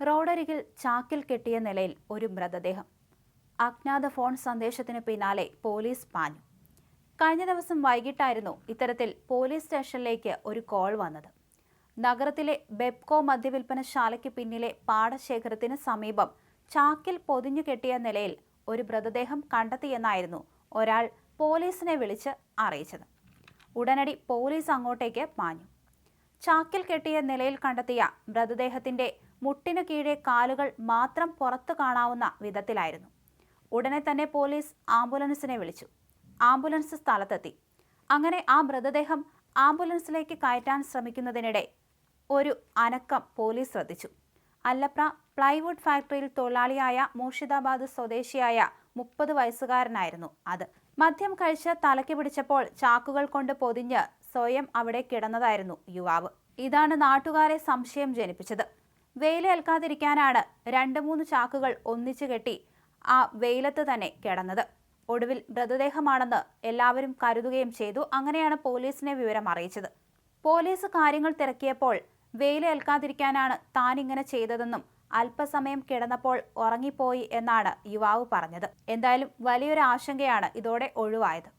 റോഡരികിൽ ചാക്കിൽ കെട്ടിയ നിലയിൽ ഒരു മൃതദേഹം. അജ്ഞാത ഫോൺ സന്ദേശത്തിന് പിന്നാലെ പോലീസ് പാഞ്ഞു. കഴിഞ്ഞ ദിവസം വൈകിട്ടായിരുന്നു ഇത്തരത്തിൽ പോലീസ് സ്റ്റേഷനിലേക്ക് ഒരു കോൾ വന്നത്. നഗരത്തിലെ ബെപ്കോ മദ്യവിൽപ്പനശാലയ്ക്ക് പിന്നിലെ പാടശേഖരത്തിന് സമീപം ചാക്കിൽ പൊതിഞ്ഞു കെട്ടിയ നിലയിൽ ഒരു മൃതദേഹം കണ്ടെത്തിയെന്നായിരുന്നു ഒരാൾ പോലീസിനെ വിളിച്ച് അറിയിച്ചത്. ഉടനടി പോലീസ് അങ്ങോട്ടേക്ക് പാഞ്ഞു. ചാക്കിൽ കെട്ടിയ നിലയിൽ കണ്ടെത്തിയ മൃതദേഹത്തിന്റെ മുട്ടിനു കീഴെ കാലുകൾ മാത്രം പുറത്തു കാണാവുന്ന വിധത്തിലായിരുന്നു. ഉടനെ തന്നെ പോലീസ് ആംബുലൻസിനെ വിളിച്ചു. ആംബുലൻസ് സ്ഥലത്തെത്തി. അങ്ങനെ ആ മൃതദേഹം ആംബുലൻസിലേക്ക് കയറ്റാൻ ശ്രമിക്കുന്നതിനിടെ ഒരു അനക്കം പോലീസ് ശ്രദ്ധിച്ചു. അല്ലപ്ര പ്ലൈവുഡ് ഫാക്ടറിയിൽ തൊഴിലാളിയായ മൂർഷിദാബാദ് സ്വദേശിയായ മുപ്പത് വയസ്സുകാരനായിരുന്നു അത്. മദ്യം കഴിച്ച് തലയ്ക്ക് പിടിച്ചപ്പോൾ ചാക്കുകൾ കൊണ്ട് പൊതിഞ്ഞ് സ്വയം അവിടെ കിടന്നതായിരുന്നു യുവാവ്. ഇതാണ് നാട്ടുകാരെ സംശയം ജനിപ്പിച്ചത്. വെയിലേൽക്കാതിരിക്കാനാണ് രണ്ട് മൂന്ന് ചാക്കുകൾ ഒന്നിച്ചു കെട്ടി ആ വെയിലത്ത് തന്നെ കിടന്നത്. ഒടുവിൽ മൃതദേഹമാണെന്ന് എല്ലാവരും കരുതുകയും ചെയ്തു. അങ്ങനെയാണ് പോലീസിനെ വിവരം അറിയിച്ചത്. പോലീസ് കാര്യങ്ങൾ തിരക്കിയപ്പോൾ വെയിലേൽക്കാതിരിക്കാനാണ് താൻ ഇങ്ങനെ ചെയ്തതെന്നും അല്പസമയം കിടന്നപ്പോൾ ഉറങ്ങിപ്പോയി എന്നാണ് യുവാവ് പറഞ്ഞത്. എന്തായാലും വലിയൊരു ആശങ്കയാണ് ഇതോടെ ഒഴിവായത്.